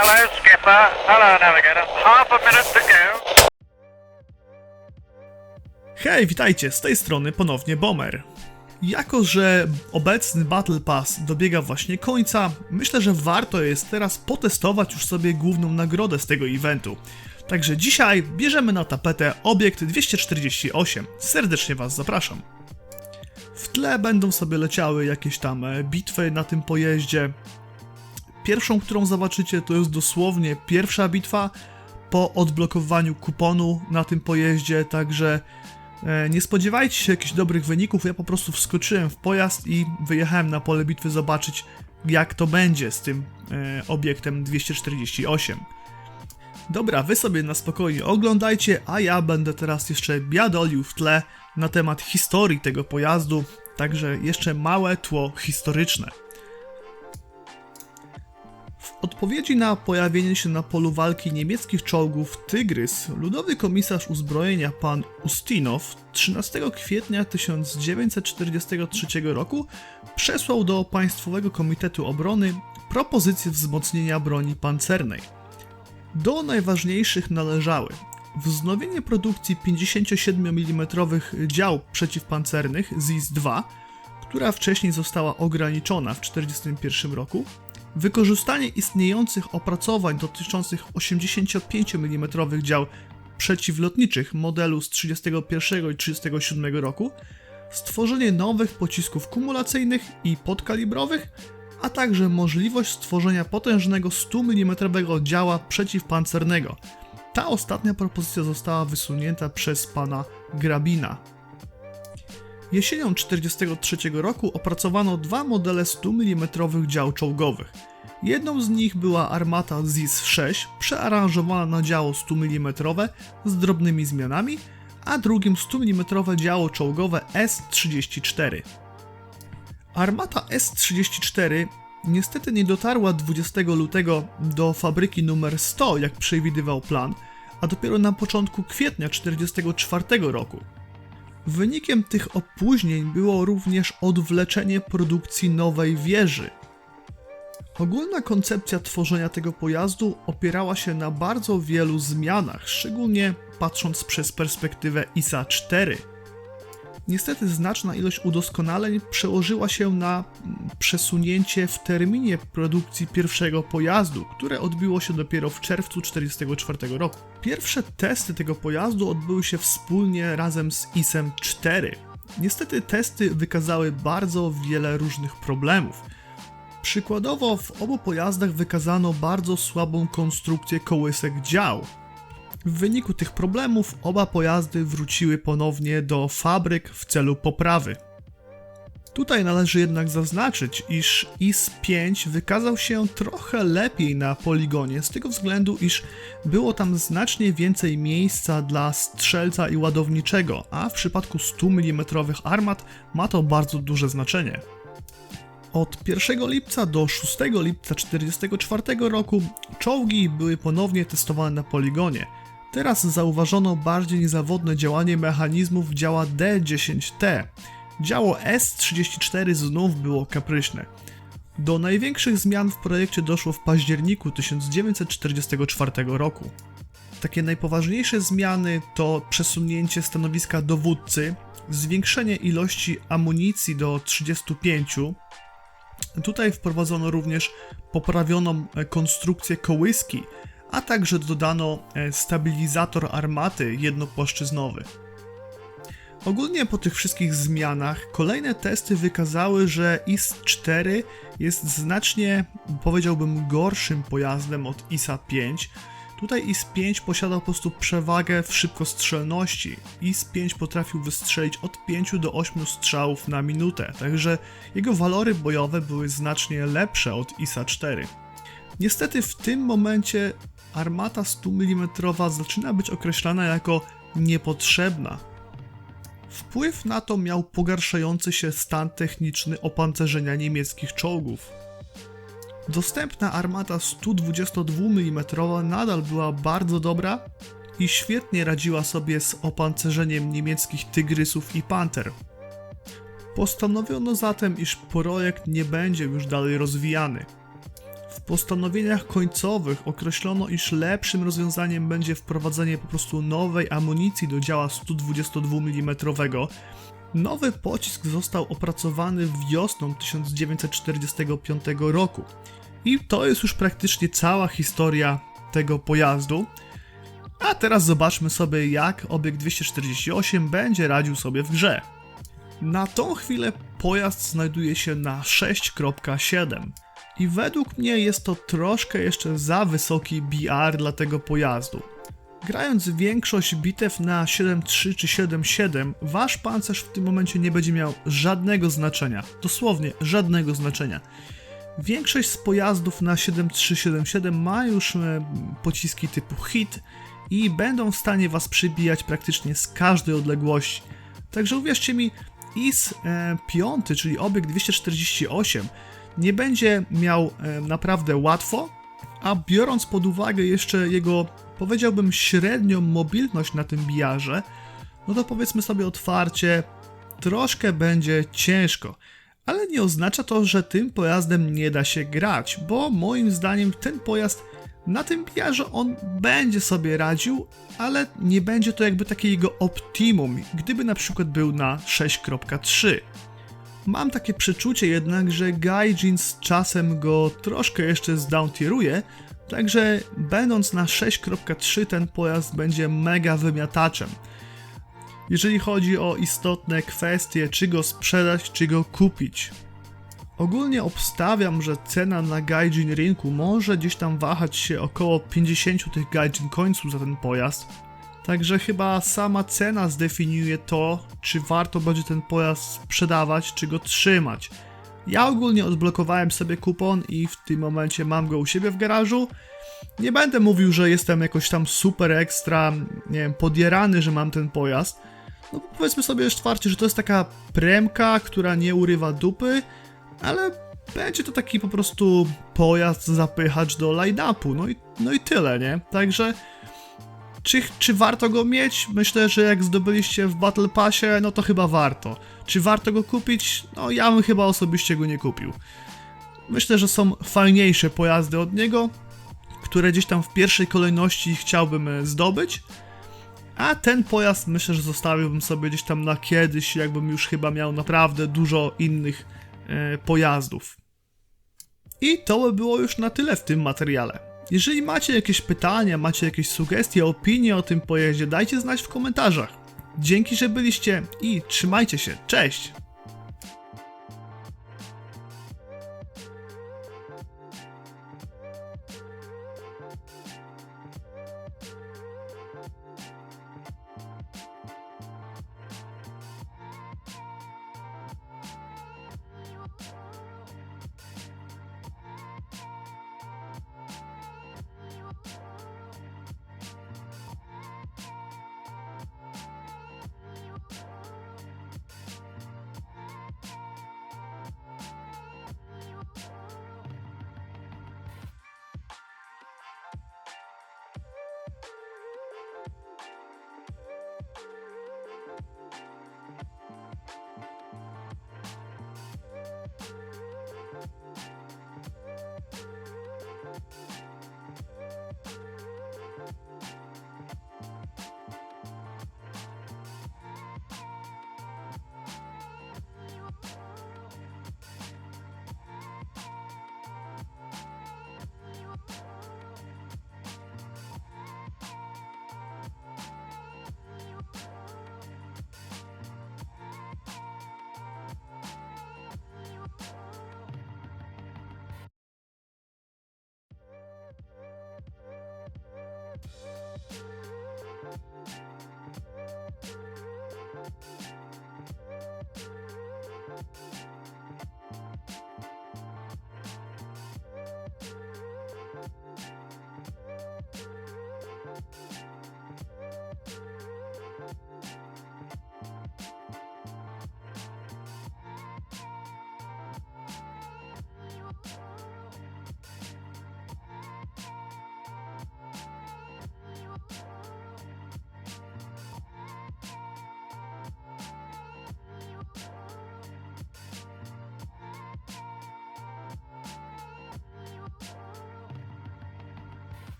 Hello, skipper. Hello, navigator. Half a minute to go. Hej, witajcie, z tej strony ponownie Bomber. Jako, że obecny Battle Pass dobiega właśnie końca, myślę, że warto jest teraz potestować już sobie główną nagrodę z tego eventu. Także dzisiaj bierzemy na tapetę obiekt 248. Serdecznie Was zapraszam. W tle będą sobie leciały jakieś tam bitwy na tym pojeździe. Pierwszą, którą zobaczycie, to jest dosłownie pierwsza bitwa po odblokowaniu kuponu na tym pojeździe, także E, Nie spodziewajcie się jakichś dobrych wyników, ja po prostu wskoczyłem w pojazd i wyjechałem na pole bitwy zobaczyć jak to będzie z tym e, obiektem 248. Dobra, wy sobie na spokojnie oglądajcie, a ja będę teraz jeszcze biadolił w tle na temat historii tego pojazdu, także jeszcze małe tło historyczne. Odpowiedzi na pojawienie się na polu walki niemieckich czołgów Tygrys, ludowy komisarz uzbrojenia pan Ustinow 13 kwietnia 1943 roku przesłał do Państwowego Komitetu Obrony propozycję wzmocnienia broni pancernej. Do najważniejszych należały wznowienie produkcji 57 mm dział przeciwpancernych ZIS-2, która wcześniej została ograniczona w 1941 roku, wykorzystanie istniejących opracowań dotyczących 85 mm dział przeciwlotniczych modelu z 31 i 37 roku, stworzenie nowych pocisków kumulacyjnych i podkalibrowych, a także możliwość stworzenia potężnego 100 mm działa przeciwpancernego. Ta ostatnia propozycja została wysunięta przez pana Grabina. Jesienią 1943 roku opracowano dwa modele 100 mm dział czołgowych. Jedną z nich była armata ZIS-6, przearanżowana na działo 100 mm z drobnymi zmianami, a drugim 100 mm działo czołgowe S-34. Armata S-34 niestety nie dotarła 20 lutego do fabryki numer 100, jak przewidywał plan, a dopiero na początku kwietnia 1944 roku. Wynikiem tych opóźnień było również odwleczenie produkcji nowej wieży. Ogólna koncepcja tworzenia tego pojazdu opierała się na bardzo wielu zmianach, szczególnie patrząc przez perspektywę ISA 4. Niestety znaczna ilość udoskonaleń przełożyła się na przesunięcie w terminie produkcji pierwszego pojazdu, które odbyło się dopiero w czerwcu 1944 roku. Pierwsze testy tego pojazdu odbyły się wspólnie razem z ISem 4. Niestety testy wykazały bardzo wiele różnych problemów. Przykładowo w obu pojazdach wykazano bardzo słabą konstrukcję kołysek dział, w wyniku tych problemów oba pojazdy wróciły ponownie do fabryk w celu poprawy. Tutaj należy jednak zaznaczyć, iż IS-5 wykazał się trochę lepiej na poligonie z tego względu, iż było tam znacznie więcej miejsca dla strzelca i ładowniczego, a w przypadku 100 mm armat ma to bardzo duże znaczenie. Od 1 lipca do 6 lipca 1944 roku czołgi były ponownie testowane na poligonie. Teraz zauważono bardziej niezawodne działanie mechanizmów działa D10T. Działo S34 znów było kapryśne. Do największych zmian w projekcie doszło w październiku 1944 roku. Takie najpoważniejsze zmiany to przesunięcie stanowiska dowódcy, zwiększenie ilości amunicji do 35. Tutaj wprowadzono również poprawioną konstrukcję kołyski, a także dodano e, stabilizator armaty jednopłaszczyznowy. Ogólnie po tych wszystkich zmianach kolejne testy wykazały, że IS-4 jest znacznie, powiedziałbym, gorszym pojazdem od ISA-5. Tutaj IS-5 posiadał po prostu przewagę w szybkostrzelności. IS-5 potrafił wystrzelić od 5 do 8 strzałów na minutę, także jego walory bojowe były znacznie lepsze od ISA-4. Niestety w tym momencie armata 100 mm zaczyna być określana jako niepotrzebna. Wpływ na to miał pogarszający się stan techniczny opancerzenia niemieckich czołgów. Dostępna armata 122 mm nadal była bardzo dobra i świetnie radziła sobie z opancerzeniem niemieckich tygrysów i panter. Postanowiono zatem, iż projekt nie będzie już dalej rozwijany. Postanowieniach końcowych określono, iż lepszym rozwiązaniem będzie wprowadzenie po prostu nowej amunicji do działa 122 mm. Nowy pocisk został opracowany wiosną 1945 roku. I to jest już praktycznie cała historia tego pojazdu. A teraz zobaczmy sobie, jak obiekt 248 będzie radził sobie w grze. Na tą chwilę pojazd znajduje się na 6.7 i według mnie jest to troszkę jeszcze za wysoki BR dla tego pojazdu. Grając większość bitew na 7.3 czy 7.7, wasz pancerz w tym momencie nie będzie miał żadnego znaczenia. Dosłownie żadnego znaczenia. Większość z pojazdów na 7.3-7.7 ma już e, pociski typu hit i będą w stanie was przybijać praktycznie z każdej odległości. Także uwierzcie mi, IS e, 5, czyli obiekt 248, nie będzie miał e, naprawdę łatwo, a biorąc pod uwagę jeszcze jego, powiedziałbym, średnią mobilność na tym bijarze, no to powiedzmy sobie otwarcie, troszkę będzie ciężko. Ale nie oznacza to, że tym pojazdem nie da się grać, bo moim zdaniem ten pojazd na tym bijarze on będzie sobie radził, ale nie będzie to jakby takie jego optimum, gdyby na przykład był na 6.3. Mam takie przeczucie jednak, że Gaijin z czasem go troszkę jeszcze zdowntieruje, także będąc na 6.3 ten pojazd będzie mega wymiataczem. Jeżeli chodzi o istotne kwestie, czy go sprzedać, czy go kupić. Ogólnie obstawiam, że cena na Gaijin rynku może gdzieś tam wahać się około 50 tych Gaijin końców za ten pojazd. Także chyba sama cena zdefiniuje to, czy warto będzie ten pojazd sprzedawać, czy go trzymać. Ja ogólnie odblokowałem sobie kupon i w tym momencie mam go u siebie w garażu. Nie będę mówił, że jestem jakoś tam super ekstra, nie wiem, podjarany, że mam ten pojazd. No powiedzmy sobie otwarcie, że to jest taka premka, która nie urywa dupy, ale będzie to taki po prostu pojazd zapychacz do line-upu, no i, no i tyle, nie? Także czy, czy warto go mieć? Myślę, że jak zdobyliście w Battle Passie, no to chyba warto. Czy warto go kupić? No ja bym chyba osobiście go nie kupił. Myślę, że są fajniejsze pojazdy od niego, które gdzieś tam w pierwszej kolejności chciałbym e, zdobyć. A ten pojazd myślę, że zostawiłbym sobie gdzieś tam na kiedyś, jakbym już chyba miał naprawdę dużo innych e, pojazdów. I to by było już na tyle w tym materiale. Jeżeli macie jakieś pytania, macie jakieś sugestie, opinie o tym pojeździe, dajcie znać w komentarzach. Dzięki, że byliście i trzymajcie się. Cześć!